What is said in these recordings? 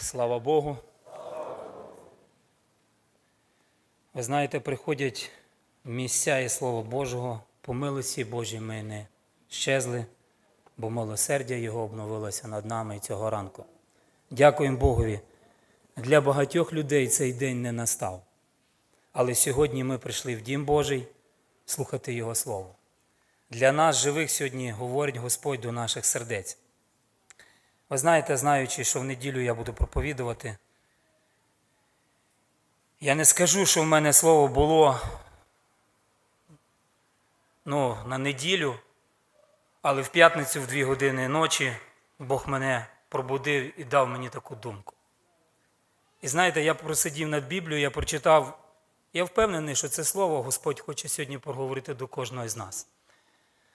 Слава Богу. Ви знаєте, приходять місця і Слово Божого, по милості Божій ми не щезли, бо милосердя Його обновилося над нами цього ранку. Дякуємо Богові. Для багатьох людей цей день не настав. Але сьогодні ми прийшли в Дім Божий слухати Його Слово. Для нас, живих, сьогодні говорить Господь до наших сердець. Ви знаєте, знаючи, що в неділю я буду проповідувати, я не скажу, що в мене слово було ну, на неділю, але в п'ятницю в дві години ночі Бог мене пробудив і дав мені таку думку. І знаєте, я просидів над Біблією, я прочитав, я впевнений, що це слово Господь хоче сьогодні поговорити до кожного з нас.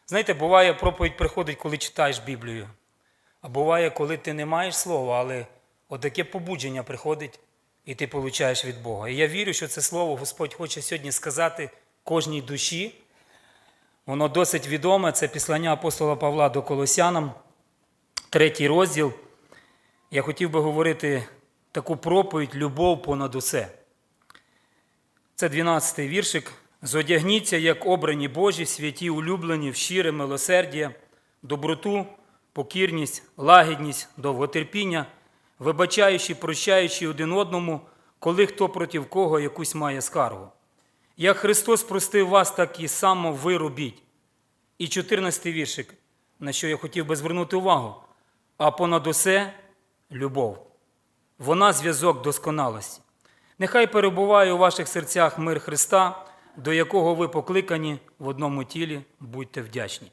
Знаєте, буває, проповідь приходить, коли читаєш Біблію. А буває, коли ти не маєш слова, але отаке побудження приходить, і ти получаєш від Бога. І я вірю, що це слово Господь хоче сьогодні сказати кожній душі. Воно досить відоме, це післання апостола Павла до Колосянам, третій розділ. Я хотів би говорити таку проповідь Любов понад усе. Це 12-й віршик. Зодягніться, як обрані Божі, святі, улюблені, в щире милосердя, доброту, покірність, лагідність, довготерпіння, вибачаючи, прощаючи один одному, коли хто проти кого якусь має скаргу. Як Христос простив вас, так і само ви робіть. І 14-й віршик, на що я хотів би звернути увагу. А понад усе любов. Вона зв'язок досконалості. Нехай перебуває у ваших серцях мир Христа, до якого ви покликані в одному тілі, будьте вдячні.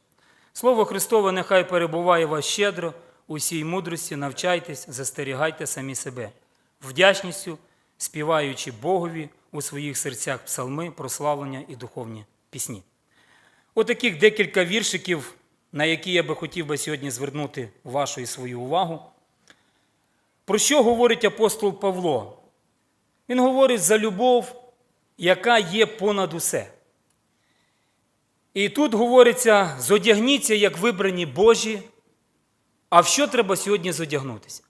Слово Христове нехай перебуває вас щедро, усій мудрості, навчайтесь, застерігайте самі себе, вдячністю, співаючи Богові у своїх серцях псалми, прославлення і духовні пісні. Отаких декілька віршиків, на які я би хотів би сьогодні звернути вашу і свою увагу. Про що говорить апостол Павло? Він говорить за любов, яка є понад усе. І тут говориться: зодягніться, як вибрані Божі. А в що треба сьогодні зодягнутися?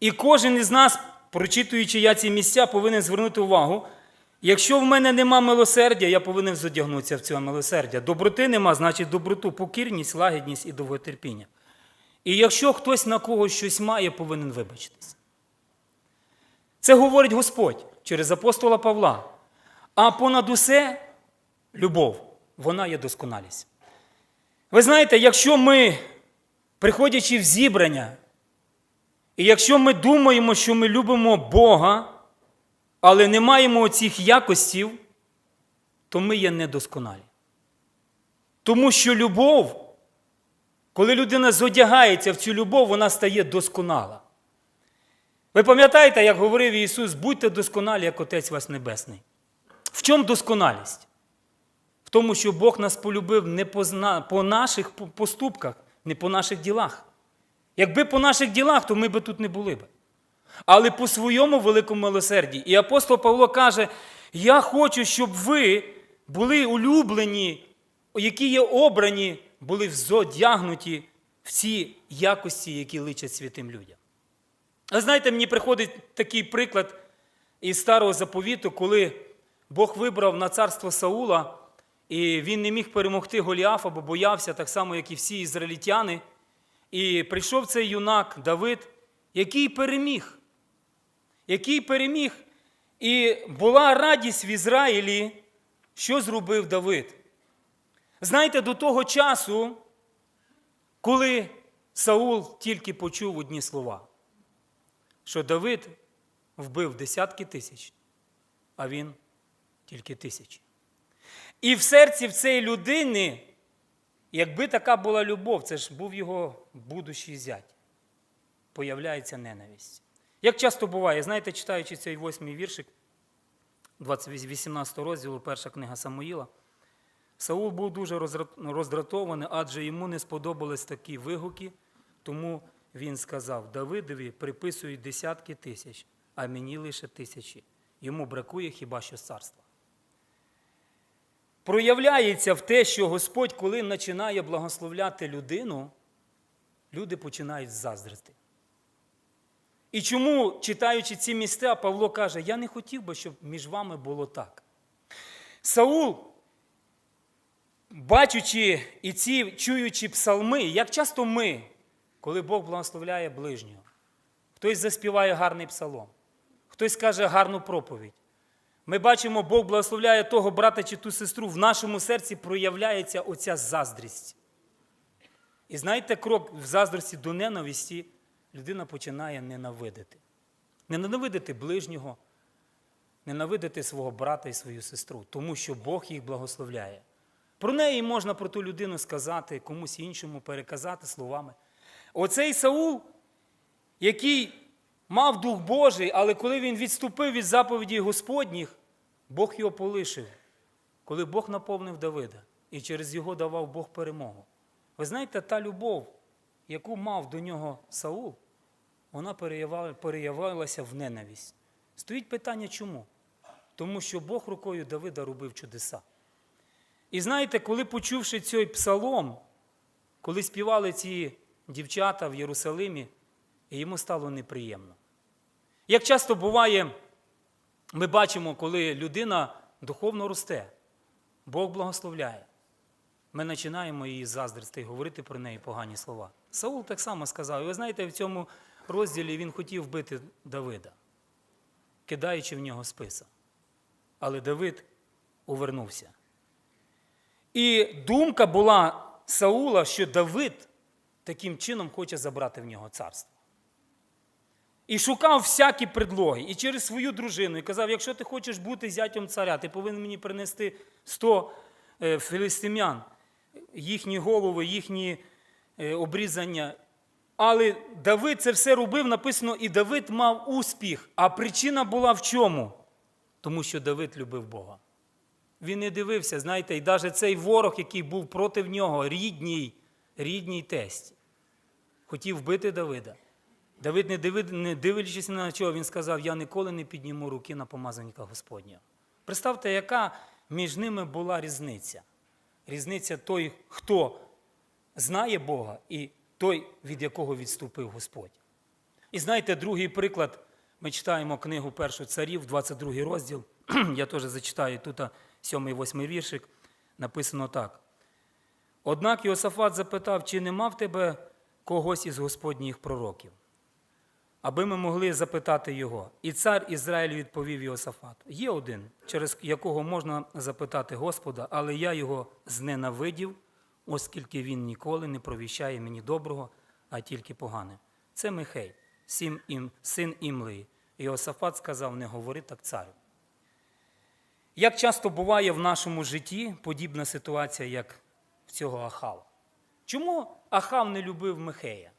І кожен із нас, прочитуючи я ці місця, повинен звернути увагу. Якщо в мене нема милосердя, я повинен зодягнутися в цього милосердя. Доброти нема, значить доброту, покірність, лагідність і довготерпіння. І якщо хтось на когось щось має, повинен вибачитися. Це говорить Господь через апостола Павла. А понад усе любов, вона є досконалість. Ви знаєте, якщо ми, приходячи в зібрання, і якщо ми думаємо, що ми любимо Бога, але не маємо оцих якостів, то ми є недосконалі. Тому що любов, коли людина зодягається в цю любов, вона стає досконала. Ви пам'ятаєте, як говорив Ісус, будьте досконалі, як Отець вас Небесний. В чому досконалість? В тому, що Бог нас полюбив не по, наших поступках, не по наших ділах. Якби по наших ділах, то ми би тут не були б. Але по своєму великому милосерді. І апостол Павло каже: Я хочу, щоб ви були улюблені, які є обрані, були зодягнуті в ці якості, які личать святим людям. А знаєте, мені приходить такий приклад із старого заповіту, коли Бог вибрав на царство Саула, і він не міг перемогти Голіафа, бо боявся, так само, як і всі ізраїльтяни. І прийшов цей юнак Давид, який переміг. Який переміг. І була радість в Ізраїлі, що зробив Давид. Знаєте, до того часу, коли Саул тільки почув одні слова, що Давид вбив десятки тисяч, а він тільки тисячі. І в серці в цієї людини, якби така була любов, це ж був його будущий зять, появляється ненависть. Як часто буває, знаєте, читаючи цей восьмий віршик, 18 розділу, перша книга Самуїла, Саул був дуже роздратований, адже йому не сподобались такі вигуки, тому він сказав: Давидові приписують десятки тисяч, а мені лише тисячі. Йому бракує хіба що царства. Проявляється в те, що Господь, коли починає благословляти людину, люди починають заздрити. І чому, читаючи ці місця, Павло каже: Я не хотів би, щоб між вами було так. Саул, бачучи і ці чуючи псалми, як часто ми, коли Бог благословляє ближнього, хтось заспіває гарний псалом, хтось каже гарну проповідь. Ми бачимо, Бог благословляє того брата чи ту сестру, в нашому серці проявляється оця заздрість. І знаєте, крок в заздрості до ненависті людина починає ненавидити. Ненавидити ближнього, ненавидити свого брата і свою сестру, тому що Бог їх благословляє. Про неї можна про ту людину сказати, комусь іншому переказати словами. Оцей Саул, який мав Дух Божий, але коли він відступив від заповіді Господніх, Бог його полишив, коли Бог наповнив Давида і через його давав Бог перемогу. Ви знаєте, та любов, яку мав до нього Саул, вона переявилася в ненависть. Стоїть питання чому? Тому що Бог рукою Давида робив чудеса. І знаєте, коли почувши цей псалом, коли співали ці дівчата в Єрусалимі, йому стало неприємно. Як часто буває, ми бачимо, коли людина духовно росте, Бог благословляє. Ми починаємо її заздрити і говорити про неї погані слова. Саул так само сказав. І ви знаєте, в цьому розділі він хотів вбити Давида, кидаючи в нього списа. Але Давид увернувся. І думка була Саула, що Давид таким чином хоче забрати в нього царство. І шукав всякі предлоги, і через свою дружину, і казав: якщо ти хочеш бути зятем царя, ти повинен мені принести 100 е, філістимлян, їхні голови, їхні е, обрізання. Але Давид це все робив, написано, і Давид мав успіх. А причина була в чому? Тому що Давид любив Бога. Він не дивився, знаєте, і навіть цей ворог, який був проти нього, рідній, рідній тесть, хотів вбити Давида. Давид, не, диви, не дивлячись на чого, він сказав: Я ніколи не підніму руки на помазанника Господнього. Представте, яка між ними була різниця. Різниця той, хто знає Бога, і той, від якого відступив Господь. І знаєте, другий приклад, ми читаємо книгу першу царів, 22 розділ. Я теж зачитаю тут 7-8 віршик. Написано так. Однак Йосафат запитав, чи нема в тебе когось із Господніх пророків, аби ми могли запитати його. І цар Ізраїль відповів Йосафату: Є один, через якого можна запитати Господа, але я його зненавидів, оскільки він ніколи не провіщає мені доброго, а тільки погане. Це Михей, син, ім, син Імлеї. Йосафат сказав: Не говори так царю. Як часто буває в нашому житті подібна ситуація, як в цього Ахава? Чому Ахав не любив Михея?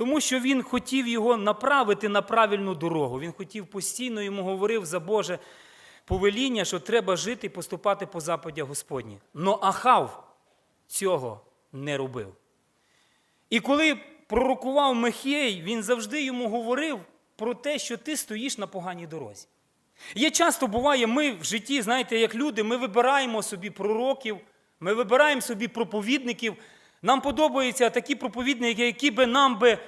Тому що він хотів його направити на правильну дорогу. Він хотів постійно йому говорив за Боже повеління, що треба жити і поступати по западях Господні. Но Ахав цього не робив. І коли пророкував Михей, він завжди йому говорив про те, що ти стоїш на поганій дорозі. Є часто буває, ми в житті, знаєте, як люди, ми вибираємо собі пророків, ми вибираємо собі проповідників. Нам подобаються такі проповідники, які би нам би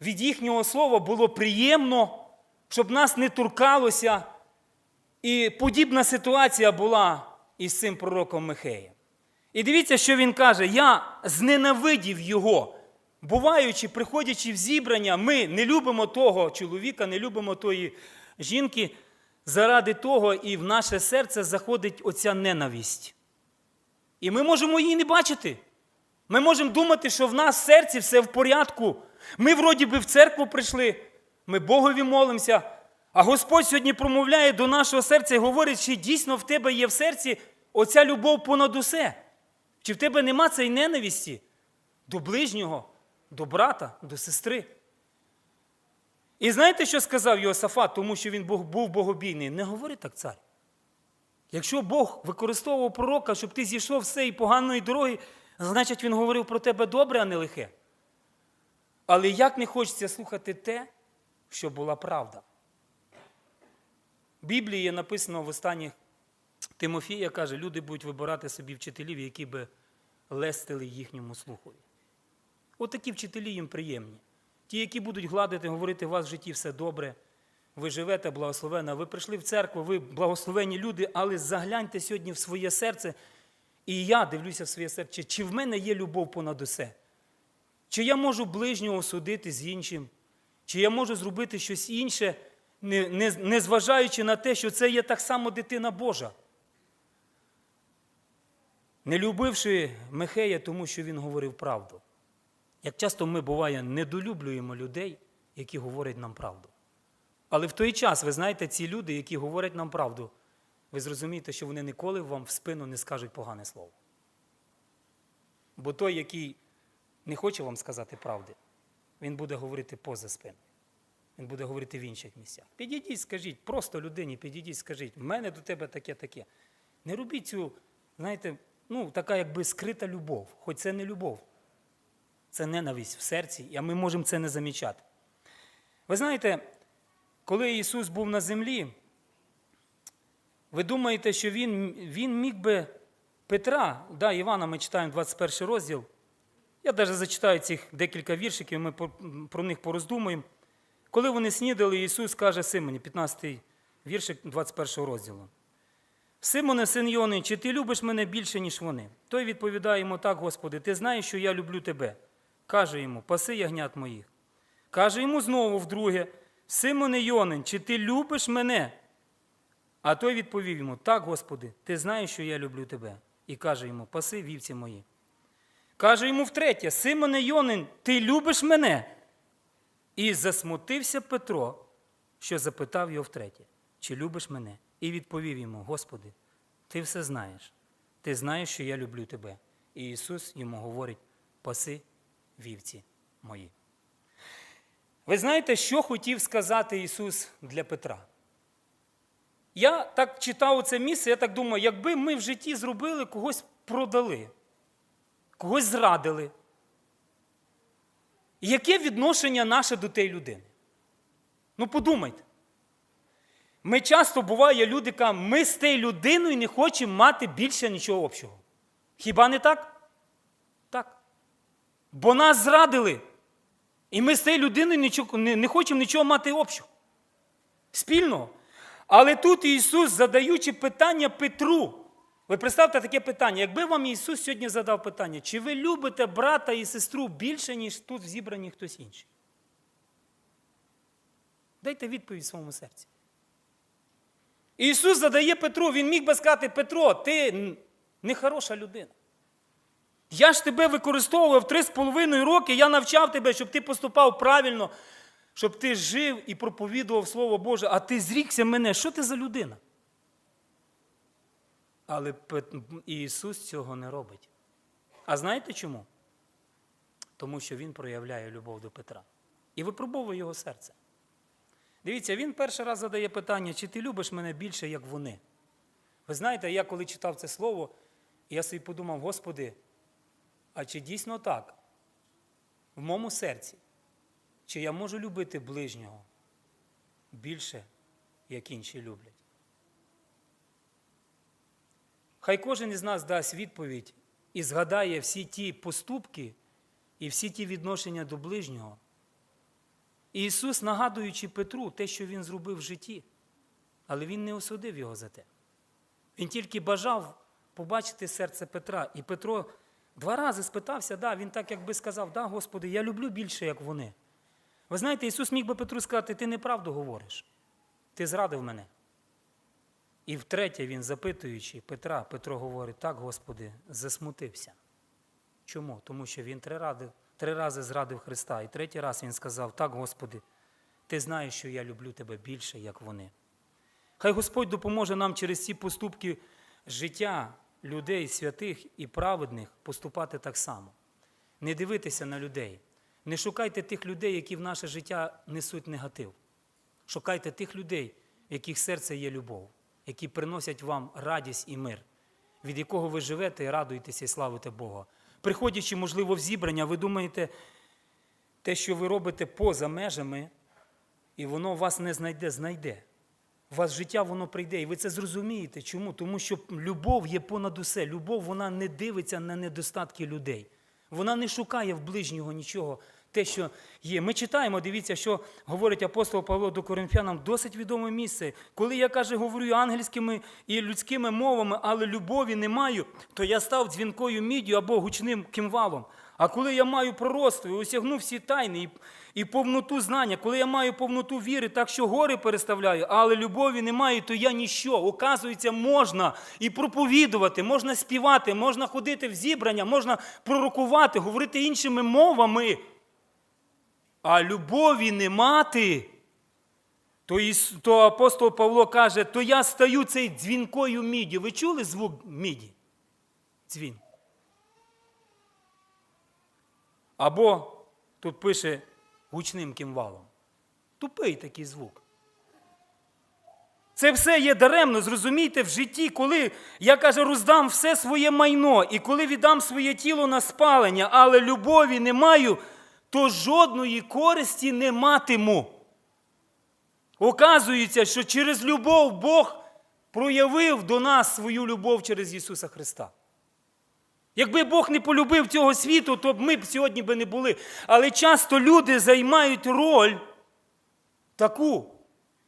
від їхнього слова було приємно, щоб нас не торкалося. І подібна ситуація була із цим пророком Михеєм. І дивіться, що він каже: я зненавидів його. Буваючи, приходячи в зібрання, ми не любимо того чоловіка, не любимо тої жінки. Заради того і в наше серце заходить оця ненависть. І ми можемо її не бачити. Ми можемо думати, що в нас в серці все в порядку. Ми, вроді би, в церкву прийшли, ми Богові молимося. А Господь сьогодні промовляє до нашого серця і говорить, чи дійсно в тебе є в серці оця любов понад усе. Чи в тебе нема цієї ненависті до ближнього, до брата, до сестри. І знаєте, що сказав Йосафат, тому що він був богобійний? Не говори так, цар. Якщо Бог використовував пророка, щоб ти зійшов з цієї поганої дороги, значить він говорив про тебе добре, а не лихе. Але як не хочеться слухати те, що була правда. В Біблії є написано в останніх Тимофія каже, люди будуть вибирати собі вчителів, які би лестили їхньому слухові. Отакі вчителі їм приємні. Ті, які будуть гладити, говорити, у вас в житті все добре, ви живете благословенно, ви прийшли в церкву, ви благословені люди, але загляньте сьогодні в своє серце, і я дивлюся в своє серце, чи в мене є любов понад усе? Чи я можу ближнього судити з іншим? Чи я можу зробити щось інше, не, не, не зважаючи на те, що це є так само дитина Божа? Не любивши Михея, тому що він говорив правду. Як часто ми, буває, недолюблюємо людей, які говорять нам правду. Але в той час, ви знаєте, ці люди, які говорять нам правду, ви зрозумієте, що вони ніколи вам в спину не скажуть погане слово. Бо той, який не хоче вам сказати правди, він буде говорити поза спиною. Він буде говорити в інших місцях. Підійдіть, скажіть, просто людині, підійдіть, скажіть, в мене до тебе таке таке. Не робіть цю, знаєте, ну, така якби скрита любов, хоч це не любов. Це ненависть в серці, а ми можемо це не замічати. Ви знаєте, коли Ісус був на землі, ви думаєте, що Він, він міг би Петра, да, Івана, ми читаємо 21 розділ. Я навіть зачитаю цих декілька віршиків, ми про них пороздумуємо. Коли вони снідали, Ісус каже Симоні, 15 віршик 21 розділу. Симоне, син Йони, чи ти любиш мене більше, ніж вони? Той відповідає йому так, Господи, ти знаєш, що я люблю тебе. Каже йому, паси ягнят моїх. Каже йому знову вдруге, Симоне Йонин, чи ти любиш мене? А той відповів йому, так, Господи, ти знаєш, що я люблю тебе. І каже йому, паси вівці мої. Каже йому втретє, Симоне Йонин, ти любиш мене? І засмутився Петро, що запитав його втретє, чи любиш мене? І відповів йому, Господи, ти все знаєш. Ти знаєш, що я люблю тебе. І Ісус йому говорить, паси вівці мої. Ви знаєте, що хотів сказати Ісус для Петра? Я так читав це місце, я так думаю, якби ми в житті зробили, когось продали, когось зрадили. Яке відношення наше до тієї людини? Ну подумайте. Ми часто буває, люди кажуть, ми з тією людиною не хочемо мати більше нічого общого. Хіба не так? Так. Бо нас зрадили. І ми з цією людиною не хочемо нічого мати общого. Спільного. Але тут Ісус, задаючи питання Петру, ви представте таке питання, якби вам Ісус сьогодні задав питання, чи ви любите брата і сестру більше, ніж тут зібрані хтось інший? Дайте відповідь своєму серці. Ісус задає Петру, він міг би сказати, Петро, ти нехороша людина. Я ж тебе використовував три з половиною роки, я навчав тебе, щоб ти поступав правильно, щоб ти жив і проповідував Слово Боже, а ти зрікся мене. Що ти за людина? Але Ісус цього не робить. А знаєте чому? Тому що Він проявляє любов до Петра і випробовує його серце. Дивіться, він перший раз задає питання, чи ти любиш мене більше, як вони. Ви знаєте, я коли читав це слово, я собі подумав, Господи, а чи дійсно так? В моєму серці, чи я можу любити ближнього більше, як інші люблять? Хай кожен із нас дасть відповідь і згадає всі ті поступки і всі ті відношення до ближнього. І Ісус, нагадуючи Петру те, що Він зробив в житті, але Він не осудив його за те. Він тільки бажав побачити серце Петра. І Петро два рази спитався, да, він так якби сказав, да, Господи, я люблю більше, як вони. Ви знаєте, Ісус міг би Петру сказати, ти неправду говориш, ти зрадив мене. І втретє, він, запитуючи Петра, Петро говорить, так, Господи, засмутився. Чому? Тому що він три рази, три рази зрадив Христа. І третій раз він сказав, так, Господи, ти знаєш, що я люблю тебе більше, як вони. Хай Господь допоможе нам через ці поступки життя людей, святих і праведних поступати так само. Не дивитися на людей. Не шукайте тих людей, які в наше життя несуть негатив. Шукайте тих людей, в яких серце є любов, які приносять вам радість і мир, від якого ви живете і радуєтеся і славите Бога. Приходячи, можливо, в зібрання, ви думаєте, те, що ви робите поза межами, і воно вас не знайде, знайде. У вас життя воно прийде, і ви це зрозумієте. Чому? Тому що любов є понад усе. Любов вона не дивиться на недостатки людей. Вона не шукає в ближнього нічого те, що є. Ми читаємо, дивіться, що говорить апостол Павло до Коринфянам, досить відоме місце. Коли я каже, говорю ангельськими і людськими мовами, але любові не маю, то я став дзвінкою міддю або гучним кимвалом. А коли я маю пророцтво і осягну всі тайни і, і повноту знання, коли я маю повноту віри, так що гори переставляю, але любові не маю, то я ніщо. Оказується, можна і проповідувати, можна співати, можна ходити в зібрання, можна пророкувати, говорити іншими мовами. А любові не мати. То, Іс- то апостол Павло каже, то я стаю цей дзвінкою міді. Ви чули звук міді? Дзвін. Або тут пише гучним кімвалом. Тупий такий звук. Це все є даремно, зрозумійте, в житті, коли я каже, роздам все своє майно, і коли віддам своє тіло на спалення, але любові не маю, то жодної користі не матиму. Оказується, що через любов Бог проявив до нас свою любов через Ісуса Христа. Якби Бог не полюбив цього світу, то б ми б сьогодні би не були. Але часто люди займають роль таку,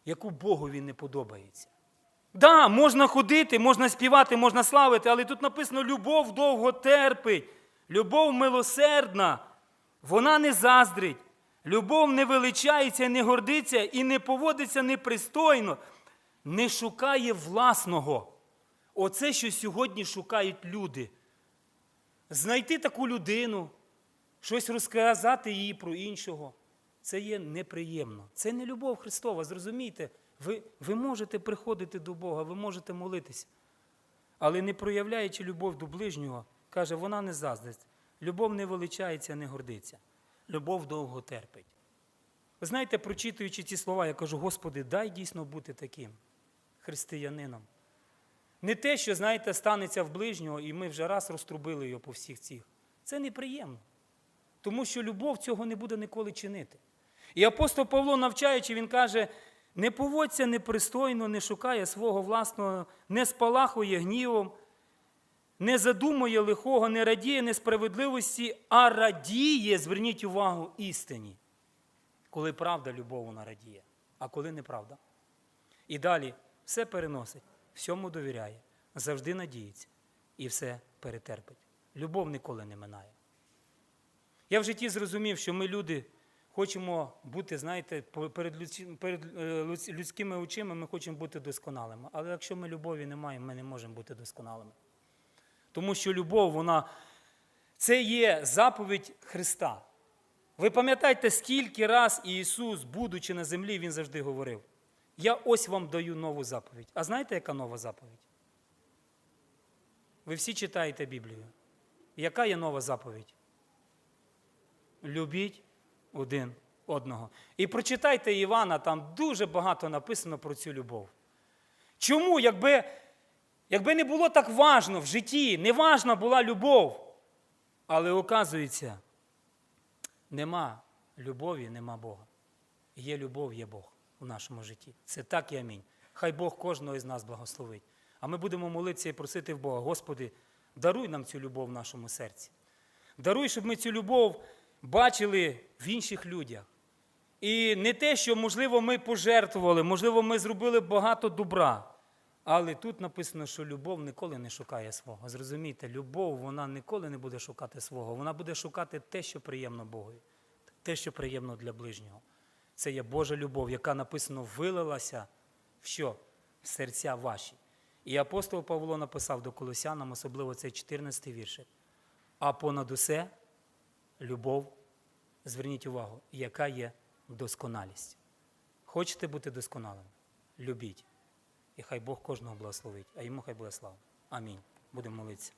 яку Богові не подобається. Да, можна ходити, можна співати, можна славити, але тут написано: любов довго терпить, любов милосердна, вона не заздрить, любов не величається, не гордиться і не поводиться непристойно, не шукає власного. Оце, що сьогодні шукають люди. Знайти таку людину, щось розказати їй про іншого. Це є неприємно. Це не любов Христова. Зрозумійте, ви, ви можете приходити до Бога, ви можете молитися. Але не проявляючи любов до ближнього, каже, вона не заздрить. Любов не величається, не гордиться. Любов довго терпить. Ви знаєте, прочитуючи ці слова, я кажу, Господи, дай дійсно бути таким християнином. Не те, що, знаєте, станеться в ближнього, і ми вже раз розтрубили його по всіх цих. Це неприємно. Тому що любов цього не буде ніколи чинити. І апостол Павло, навчаючи, він каже: не поводься непристойно, не шукає свого власного, не спалахує гнівом, не задумує лихого, не радіє несправедливості, а радіє, зверніть увагу, істині. Коли правда, любов вона радіє, а коли неправда. І далі все переносить, всьому довіряє, завжди надіється і все перетерпить. Любов ніколи не минає. Я в житті зрозумів, що ми люди хочемо бути, знаєте, перед, е, людськими очима ми хочемо бути досконалими. Але якщо ми любові не маємо, ми не можемо бути досконалими. Тому що любов, вона це є заповідь Христа. Ви пам'ятаєте, скільки раз Ісус, будучи на землі, Він завжди говорив: Я ось вам даю нову заповідь. А знаєте, яка нова заповідь? Ви всі читаєте Біблію. Яка є нова заповідь? Любіть один одного. І прочитайте Івана, там дуже багато написано про цю любов. Чому, якби, якби не було так важно в житті, не важна була любов, але оказується, нема любові, нема Бога. Є любов, є Бог у нашому житті. Це так і амінь. Хай Бог кожного із нас благословить. А ми будемо молитися і просити в Бога, Господи, даруй нам цю любов в нашому серці. Даруй, щоб ми цю любов бачили в інших людях. І не те, що, можливо, ми пожертвували, можливо, ми зробили багато добра. Але тут написано, що любов ніколи не шукає свого. Зрозумійте, любов вона ніколи не буде шукати свого. Вона буде шукати те, що приємно Богові, те, що приємно для ближнього. Це є Божа любов, яка написано вилилася в що? В серця ваші. І апостол Павло написав до Колосянам, особливо цей 14 віршик. А понад усе любов, зверніть увагу, яка є досконалість. Хочете бути досконалим? Любіть. І хай Бог кожного благословить, а йому хай буде слава. Амінь. Будемо молитися.